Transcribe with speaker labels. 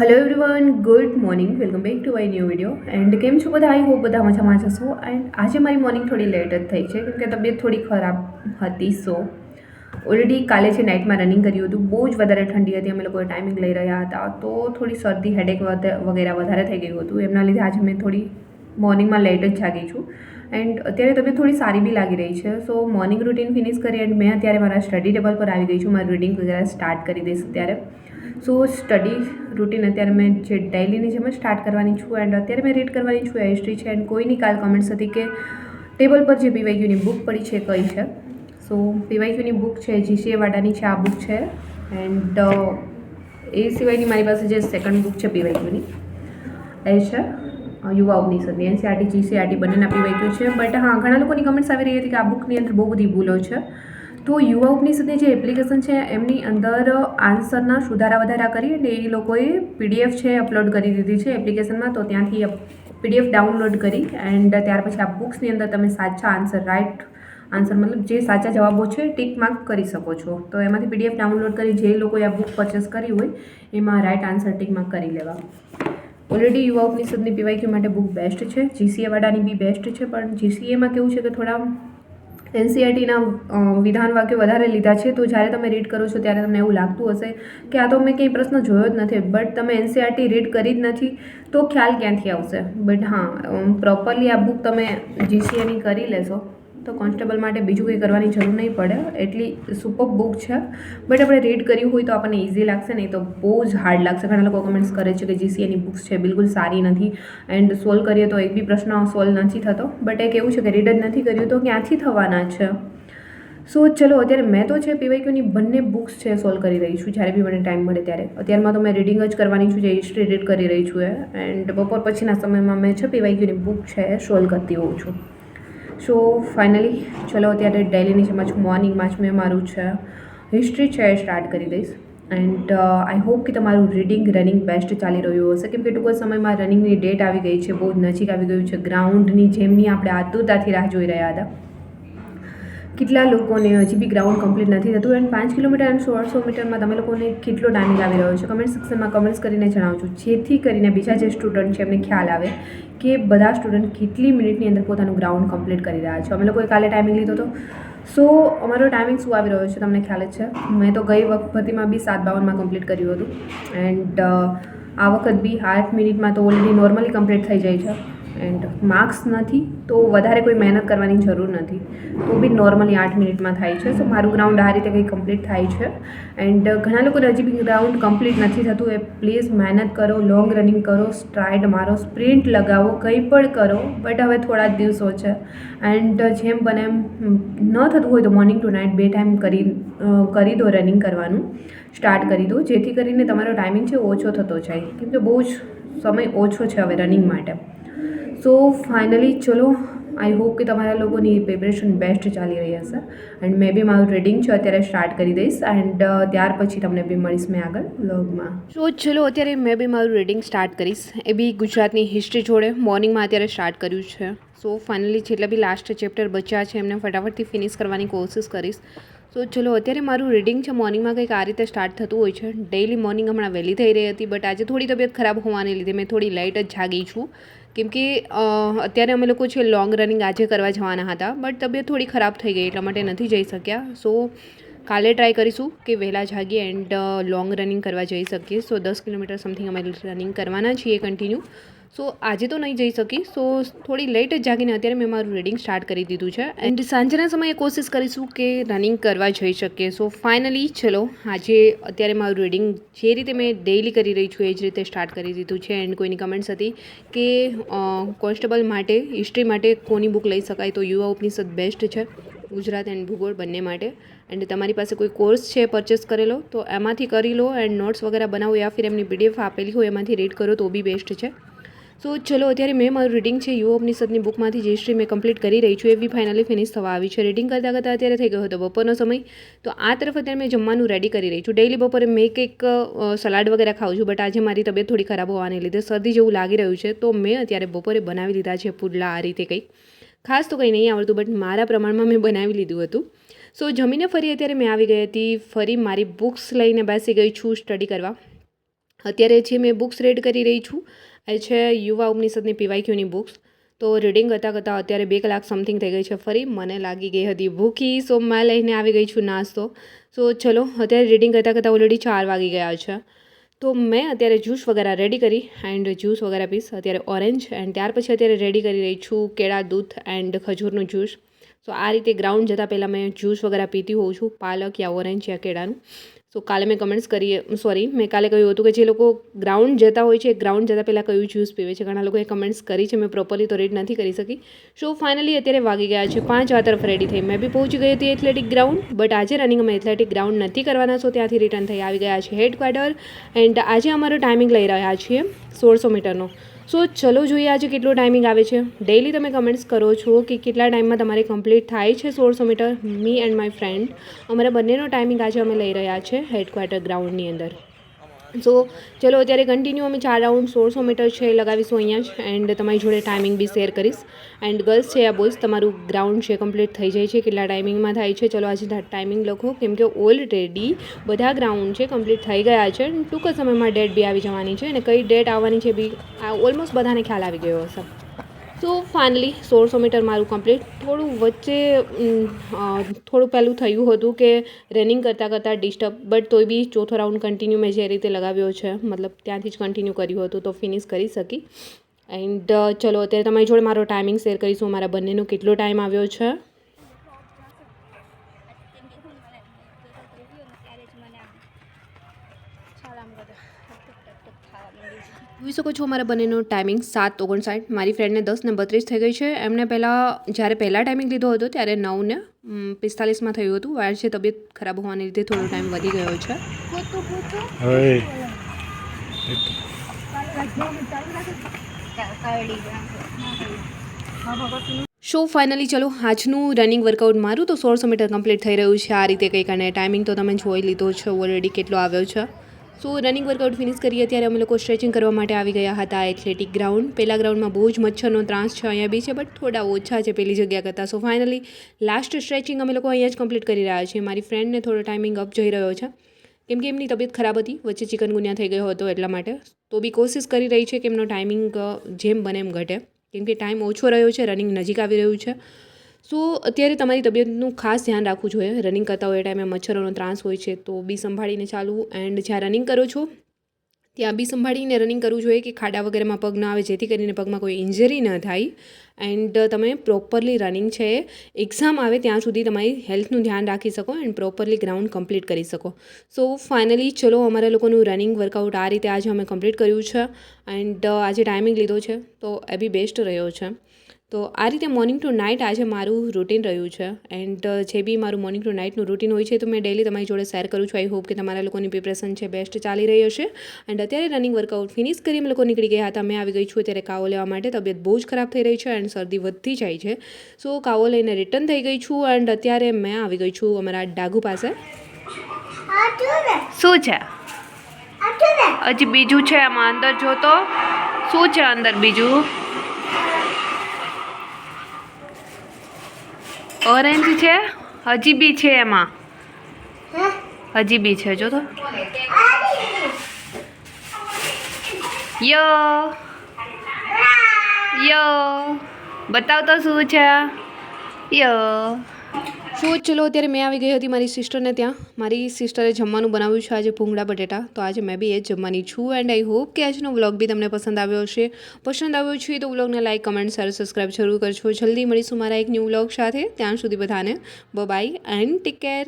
Speaker 1: Hello everyone good morning welcome back to my new video and કેમ છો બધા? I hope બધા મજામાં જશો એન્ડ આજે મારી મોર્નિંગ થોડી લેટ જ થઈ છે કેમ કે તબિયત થોડી ખરાબ હતી સો ઓલરેડી કાલે છે નાઇટમાં રનિંગ કર્યું હતું, બહુ જ વધારે ઠંડી હતી. અમે લોકોએ ટાઈમિંગ લઈ રહ્યા હતા, તો થોડી શરદી હેડેક વગેરે વધારે થઈ ગયું હતું. એમના લીધે આજે મેં થોડી મોર્નિંગમાં લેટ જ જાગી છું. એન્ડ અત્યારે તબિયત થોડી સારી બી લાગી રહી છે. સો મોર્નિંગ રૂટીન ફિનિશ કરી એન્ડ મેં અત્યારે મારા સ્ટડી ટેબલ પર આવી ગઈ છું. મારું રીડિંગ વગેરે સ્ટાર્ટ કરી દઈશ અત્યારે. સો સ્ટડી રૂટીન અત્યારે મેં જે ડેઇલીની જેમ જ સ્ટાર્ટ કરવાની છું એન્ડ અત્યારે મેં રીડ કરવાની છું હિસ્ટ્રી છે એન્ડ કોઈની કાલ કોમેન્ટ્સ હતી કે ટેબલ પર જે પીવાયક્યુની બુક પડી છે કઈ છે. સો પીવાયક્યુની બુક છે જીસીએ વાડાની છે આ બુક છે એન્ડ એ સિવાયની મારી પાસે જે સેકન્ડ બુક છે પીવાયક્યુની એ છે અ, યુવા ઉપનિષદની એનસીઆરટી જીસીઆરટી બંનેના પીવાયક્યુ છે. બટ હા ઘણા લોકોની કમેન્ટ્સ આવી રહી હતી કે આ બુકની અંદર બહુ બધી ભૂલો છે. તો યુવા ઉપનિષદની જે એપ્લિકેશન છે, એમની અંદર આન્સરના સુધારા વધારા કરી અને એ લોકોએ પીડીએફ છે અપલોડ કરી દીધી છે એપ્લિકેશનમાં તો ત્યાંથી પીડીએફ ડાઉનલોડ કરી એન્ડ ત્યાર પછી આ બુક્સની અંદર તમે સાચા આન્સર રાઇટ આન્સર મતલબ જે સાચા જવાબો છે ટીક માર્ક કરી શકો છો. તો એમાંથી પીડીએફ ડાઉનલોડ કરી જે લોકોએ આ બુક પરચેસ કરી હોય, એમાં રાઇટ આન્સર ટીક માર્ક કરી લેવા. ઓલરેડી યુવા ઉપનિષદની પીવાયક્યુ માટે બુક બેસ્ટ છે. જીસીએ વાળાની બી બેસ્ટ છે. પણ જીસીએમાં કેવું છે કે થોડા એનસીઆરટીના વિધાન વાક્યો વધારે લીધા છે, તો જ્યારે તમે રીડ કરો છો ત્યારે તમને એવું લાગતું હશે કે આ તો મેં કંઈ પ્રશ્ન જોયો જ નથી બટ તમે એનસીઆરટી રીડ કરી જ નથી, તો ખ્યાલ ક્યાંથી આવશે? બટ હા પ્રોપરલી આ બુક તમે જીસીએની કરી લેશો. તો કોન્સ્ટેબલ માટે બીજું કંઈ કરવાની જરૂર નહીં પડે. એટલી સુપર બુક છે. બટ આપણે રીડ કર્યું હોય તો આપણને ઇઝી લાગશે, નહીં તો બહુ જ હાર્ડ લાગશે. ઘણા લોકો કમેન્ટ્સ કરે છે કે જીસીએની બુક્સ છે, બિલકુલ સારી નથી. એન્ડ સોલ્વ કરીએ તો એક બી પ્રશ્ન સોલ્વ નથી થતો. બટ એ કેવું છે કે રીડ જ નથી કર્યું તો ક્યાંથી થવાના છે? સો ચલો, અત્યારે મેં તો છે પીવાયક્યુની બંને બુક્સ છે સોલ્વ કરી રહી છું. જ્યારે બી મને ટાઈમ મળે ત્યારે. અત્યારમાં તો મેં રીડિંગ જ કરવાની છું, જે હિસ્ટ્રી રીડ કરી રહી છું એન્ડ બપોર પછીના સમયમાં મેં છે પીવાયક્યુની બુક છે સોલ્વ કરતી હોઉં છું. સો ફાઇનલી ચલો અત્યારે ડેલીની છું મોર્નિંગમાં જ મેં મારું છે હિસ્ટ્રી છે સ્ટાર્ટ કરી દઈશ. એન્ડ આઈ હોપ કે તમારું રીડિંગ રનિંગ બેસ્ટ ચાલી રહ્યું હશે. કેમ કે ટૂંક સમયમાં રનિંગની ડેટ આવી ગઈ છે, બહુ નજીક આવી ગયું છે. ગ્રાઉન્ડની જેમની આપણે આતુરતાથી રાહ જોઈ રહ્યા હતા. કેટલા લોકોને હજી બી ગ્રાઉન્ડ કમ્પ્લીટ નથી થતું એન્ડ પાંચ કિલોમીટર અને સોળસો મીટરમાં તમે લોકોને કેટલો ટાઈમિંગ આવી રહ્યો છે? કમેન્ટ સેક્શનમાં કમેન્ટ્સ કરીને જણાવજો. જેથી કરીને બીજા જે સ્ટુડન્ટ છે, એમને ખ્યાલ આવે કે બધા સ્ટુડન્ટ કેટલી મિનિટની અંદર પોતાનું ગ્રાઉન્ડ કમ્પ્લીટ કરી રહ્યા છે. અમે લોકોએ કાલે ટાઈમિંગ લીધો હતો. સો અમારો ટાઈમિંગ શું આવી રહ્યો છે? તમને ખ્યાલ જ છે. મેં તો ગઈ વખત ભરતીમાં બી સાત બાવનમાં કમ્પ્લીટ કર્યું હતું. એન્ડ આ વખત બી આઠ મિનિટમાં તો ઓલરેડી નોર્મલી કમ્પ્લીટ થઈ જાય છે. એન્ડ માર્ક્સ નથી, તો વધારે કોઈ મહેનત કરવાની જરૂર નથી. તો બી નોર્મલી આઠ મિનિટમાં થાય છે. સો મારું ગ્રાઉન્ડ આ રીતે કંઈ કમ્પ્લીટ થાય છે. એન્ડ ઘણા લોકોને હજી બી ગ્રાઉન્ડ કમ્પ્લીટ નથી થતું. એ પ્લીઝ મહેનત કરો લોંગ રનિંગ કરો સ્ટ્રાઇડ મારો સ્પ્રિન્ટ લગાવો, કંઈ પણ કરો બટ હવે થોડા જ દિવસો છે. એન્ડ જેમ બને એમ ન થતું હોય તો મોર્નિંગ ટુ નાઇટ બે ટાઈમ કરી કરી દો રનિંગ કરવાનું. સ્ટાર્ટ કરી દો. જેથી કરીને તમારો ટાઈમિંગ છે ઓછો થતો જાય. કેમ કે બહુ જ સમય ઓછો છે હવે રનિંગ માટે. સો ફાઇનલી ચલો આઈ હોપ કે તમારા લોકોની પ્રિપરેશન બેસ્ટ ચાલી રહી હશે એન્ડ મેં બી મારું રીડિંગ છે અત્યારે સ્ટાર્ટ કરી દઈશ એન્ડ ત્યાર પછી તમને બી મળીશ મેં આગળ વ્લોગમાં સો ચલો અત્યારે મેં બી મારું રીડિંગ સ્ટાર્ટ કરીશ એ બી ગુજરાતની હિસ્ટ્રી જોડે મોર્નિંગમાં અત્યારે સ્ટાર્ટ કર્યું છે સો ફાઇનલી જેટલા બી લાસ્ટ ચેપ્ટર બચ્યા છે એમને ફટાફટથી ફિનિશ કરવાની કોશિશ કરીશ તો ચલો અત્યારે મારું રીડિંગ છે મોર્નિંગમાં કંઈક આ રીતે સ્ટાર્ટ થતું હોય છે ડેઈલી મોર્નિંગ હમણાં વહેલી થઈ રહી હતી બટ આજે થોડી તબિયત ખરાબ હોવાને લીધે મેં થોડી લાઇટ જ જાગી છું કેમ કે અત્યારે અમે લોકો છે લોંગ રનિંગ આજે કરવા જવાના હતા બટ તબિયત થોડી ખરાબ થઈ ગઈ એટલા માટે નથી જઈ શક્યા. સો કાલે ટ્રાય કરીશું કે વહેલા જાગીએ એન્ડ લોંગ રનિંગ કરવા જઈ શકીએ. સો દસ કિલોમીટર સમથિંગ અમે રનિંગ કરવાના છીએ કન્ટિન્યુ સો આજે તો નહીં જઈ શકી. સો થોડી લેટ જ જાગીને અત્યારે મેં મારું રીડિંગ સ્ટાર્ટ કરી દીધું છે. એન્ડ સાંજના સમયે કોશિશ કરીશું કે રનિંગ કરવા જઈ શકીએ. સો ફાઇનલી ચલો, આજે અત્યારે મારું રીડિંગ જે રીતે મેં ડેઈલી કરી રહી છું એ જ રીતે સ્ટાર્ટ કરી દીધું છે. એન્ડ કોઈની કમેન્ટ્સ હતી કે કોન્સ્ટેબલ માટે હિસ્ટ્રી માટે કોની બુક લઈ શકાય તો યુવા ઉપનિષદ બેસ્ટ છે ગુજરાત એન્ડ ભૂગોળ બંને માટે. એન્ડ તમારી પાસે કોઈ કોર્સ છે પરચેસ કરેલો તો એમાંથી કરી લો. એન્ડ નોટ્સ વગેરે બનાવો યા ફિર એમની પીડીએફ આપેલી હોય એમાંથી રીડ કરો તો બી બેસ્ટ છે. સો ચલો, અત્યારે મેં મારું રીડિંગ છે, યુ ઉપનિષદની બુકમાંથી જે શ્રી મેં કમ્પ્લીટ કરી રહી છું, એ બી ફાઇનલી ફિનિશ થવા આવી છે. રીડિંગ કરતાં કરતાં અત્યારે થઈ ગયો હતો બપોરનો સમય. તો આ તરફ અત્યારે મેં જમવાનું રેડી કરી રહી છું. ડેઈલી બપોરે મેં કંઈક સલાડ વગેરે ખાઉં છું બટ આજે મારી તબિયત થોડી ખરાબ હોવાને લીધે શરદી જેવું લાગી રહ્યું છે, તો મેં અત્યારે બપોરે બનાવી લીધા છે પુડલા આ રીતે કંઈક. ખાસ તો કંઈ નહીં આવડતું બટ મારા પ્રમાણમાં મેં બનાવી લીધું હતું. સો જમીને ફરી અત્યારે મેં આવી ગઈ હતી, ફરી મારી બુક્સ લઈને બેસી ગઈ છું સ્ટડી કરવા. અત્યારે જે મેં બુક્સ રેડ કરી રહી છું એ છે, યુવા ઉપનિષદની પીવાયક્યુની બુક્સ. તો રીડિંગ કરતાં કરતાં અત્યારે બે કલાક સમથિંગ થઈ ગઈ છે ફરી. મને લાગી ગઈ હતી ભૂખી, સો મેં લઈને આવી ગઈ છું નાસ્તો. સો ચલો, અત્યારે રીડિંગ કરતાં કરતાં ઓલરેડી ચાર વાગી ગયા છે. તો મેં અત્યારે જ્યુસ વગેરે રેડી કરી એન્ડ જ્યુસ વગેરે પીસ. અત્યારે ઓરેન્જ એન્ડ ત્યાર પછી અત્યારે રેડી કરી રહી છું કેળા, દૂધ એન્ડ ખજૂરનું જ્યુસ સો આ રીતે ગ્રાઉન્ડ જતાં પહેલાં મેં જ્યુસ વગેરે પીતી હોઉં છું, પાલક યા ઓરેન્જ યા કેળાનું. સો કાલે મેં કમેન્ટ્સ કરીએ સોરી મેં કાલે કહ્યું હતું કે જે લોકો ગ્રાઉન્ડ જતા હોય છે ગ્રાઉન્ડ જતાં પહેલાં કયું જ્યુસ પીવે છે? ઘણા લોકોએ કમેન્ટ્સ કરી છે, મેં પ્રોપરલી તો રીડ નથી કરી શકી. સો ફાઇનલી અત્યારે વાગી ગયા છે પાંચ, આ તરફ રેડી થઈ. મેં બી પહોંચી ગઈ હતી એથ્લેટિક ગ્રાઉન્ડ બટ આજે રનિંગ અમે એથ્લેટિક ગ્રાઉન્ડ નથી કરવાના સો ત્યાંથી રિટર્ન થઈ આવી ગયા છે હેડ એન્ડ આજે અમારો ટાઈમિંગ લઈ રહ્યા છીએ સોળસો મીટરનો. સો ચલો જોઈએ આજે કેટલો ટાઈમિંગ આવે છે. ડેઈલી તમે કમેન્ટ્સ કરો છો કે કેટલા ટાઈમમાં તમારે કમ્પ્લીટ થાય છે સોળસો meter me and my friend અમારા બંનેનો ટાઈમિંગ આજે અમે લઈ રહ્યા છે હેડક્વાર્ટર ગ્રાઉન્ડની અંદર. સો ચલો અત્યારે કન્ટિન્યુ અમે ચાર રાઉન્ડ સોળસો મીટર છે લગાવીશું અહીંયા જ એન્ડ તમારી જોડે ટાઈમિંગ બી શેર કરીશ. એન્ડ ગર્લ્સ છે આ બોયઝ તમારું ગ્રાઉન્ડ છે કમ્પ્લીટ થઈ જાય છે. કેટલા ટાઈમિંગમાં થાય છે, ચલો આજે ટાઈમિંગ લખો. કેમ કે ઓલરેડી બધા ગ્રાઉન્ડ છે કમ્પ્લીટ થઈ ગયા છે ટૂંક સમયમાં ડેટ બી આવી જવાની છે અને કઈ ડેટ આવવાની છે બી, આ ઓલમોસ્ટ બધાને ખ્યાલ આવી ગયો હશે. સો ફાઇનલી સોળસો મીટર મારું કમ્પ્લીટ થોડું વચ્ચે થોડું પહેલું થયું હતું કે રનિંગ કરતાં કરતાં ડિસ્ટર્બ બટ તોય બી ચોથો રાઉન્ડ કન્ટિન્યુ મેં જે રીતે લગાવ્યો છે, મતલબ ત્યાંથી જ કન્ટિન્યુ કર્યું હતું તો ફિનિશ કરી શકી. એન્ડ ચલો, અત્યારે તમારી જોડે મારો ટાઈમિંગ શેર કરીશું. મારા બંનેનો કેટલો ટાઈમ આવ્યો છે? જોઈ શકો છો અમારા બંનેનો ટાઈમિંગ સાત ઓગણસાઠ. મારી ફ્રેન્ડને દસ ને બત્રીસ થઈ ગઈ છે. એમને પહેલાં જ્યારે પહેલાં ટાઈમિંગ લીધો હતો ત્યારે નવ ને પિસ્તાલીસમાં થયું હતું. વાયર છે તબિયત ખરાબ હોવાને લીધે થોડો ટાઈમ વધી ગયો છે. શો ફાઇનલી ચલો આજનું રનિંગ વર્કઆઉટ મારું તો સોળસો મીટર કમ્પ્લીટ થઈ રહ્યું છે. આ રીતે કંઈક અને ટાઈમિંગ તો તમે જોઈ લીધો છે ઓલરેડી કેટલો આવ્યો છે. સો રનિંગ વર્કઆઉટ ફિનિશ કરીએ ત્યારે અમે લોકો સ્ટ્રેચિંગ કરવા માટે આવી ગયા હતા એથ્લેટિક ગ્રાઉન્ડ પહેલાં ગ્રાઉન્ડમાં બહુ જ મચ્છરનો ત્રાસ છે, અહીંયા બી છે બટ થોડા ઓછા છે પેલી જગ્યા કરતાં. સો ફાઇનલી લાસ્ટ સ્ટ્રેચિંગ અમે લોકો અહીંયા જ કમ્પ્લીટ કરી રહ્યા છીએ. મારી ફ્રેન્ડને થોડો ટાઈમિંગ અપ જઈ રહ્યો છે. કેમ કે એમની તબિયત ખરાબ હતી, વચ્ચે ચિકનગુનિયા થઈ ગયો હતો એટલા માટે. તો બી કોશિશ કરી રહી છે કે એમનો ટાઈમિંગ જેમ બને એમ ઘટે. કેમ કે ટાઈમ ઓછો રહ્યો છે રનિંગ નજીક આવી રહ્યું છે. સો અત્યારે તમારી તબિયતનું ખાસ ધ્યાન રાખવું જોઈએ. રનિંગ કરતા હોય એ ટાઈમે મચ્છરોનો ત્રાસ હોય છે તો બી સંભાળીને ચાલવું. એન્ડ જ્યાં રનિંગ કરો છો, ત્યાં બી સંભાળીને રનિંગ કરવું જોઈએ કે ખાડા વગેરેમાં પગ ન આવે, જેથી કરીને પગમાં કોઈ ઇન્જરી ન થાય. એન્ડ તમે પ્રોપરલી રનિંગ છે, એક્ઝામ આવે ત્યાં સુધી તમારી હેલ્થનું ધ્યાન રાખી શકો એન્ડ પ્રોપરલી ગ્રાઉન્ડ કમ્પ્લીટ કરી શકો. સો ફાઇનલી ચલો અમારા લોકોનું રનિંગ વર્કઆઉટ આ રીતે આજે અમે કમ્પ્લીટ કર્યું છે. એન્ડ આજે ટાઈમિંગ લીધો છે, તો એ બી બેસ્ટ રહ્યો છે. તો આ રીતે મોર્નિંગ ટુ નાઇટ આજે મારું રૂટીન રહ્યું છે. એન્ડ જે બી મારું મોર્નિંગ ટુ નાઇટનું રૂટીન હોય છે તો મેં ડેલી તમારી જોડે શેર કરું છું. આઈ હોપ કે તમારા લોકોની પ્રિપરેશન છે બેસ્ટ ચાલી રહી હશે. એન્ડ અત્યારે રનિંગ વર્કઆઉટ ફિનિશ કરી અમે લોકો નીકળી ગયા હતા. મેં આવી ગઈ છું અત્યારે કાવો લેવા માટે. તબિયત બહુ જ ખરાબ થઈ રહી છે એન્ડ શરદી વધતી જાય છે. સો કાવો લઈને રિટર્ન થઈ ગઈ છું એન્ડ અત્યારે મેં આવી ગઈ છું અમારા ડાઘુ પાસે. શું છે? હજી બીજું છે આમાં અંદર જોતો શું છે અંદર બીજું? ઓરેન્જ છે હજી બી છે એમાં. હજી બી છે જો તો. યો. યો. બતાવ તો શું છે? યો. શું ચલો, અત્યારે મેં આવી ગઈ હતી મારી સિસ્ટરને ત્યાં. મારી સિસ્ટરે જમવાનું બનાવ્યું છે આજે ભૂંગળા બટેટા. તો આજે મેં બી એ જમવાની છું એન્ડ આઈ હોપ કે આજનો વ્લોગ બી તમને પસંદ આવ્યો હશે. પસંદ આવ્યો છે તો વ્લોગને લાઈક કમેન્ટ શેર સબસ્ક્રાઈબ જરૂર કરજો. જલ્દી મળીશું મારા એક ન્યૂ વ્લોગ સાથે. ત્યાં સુધી બધાને બાય એન્ડ ટેક કેર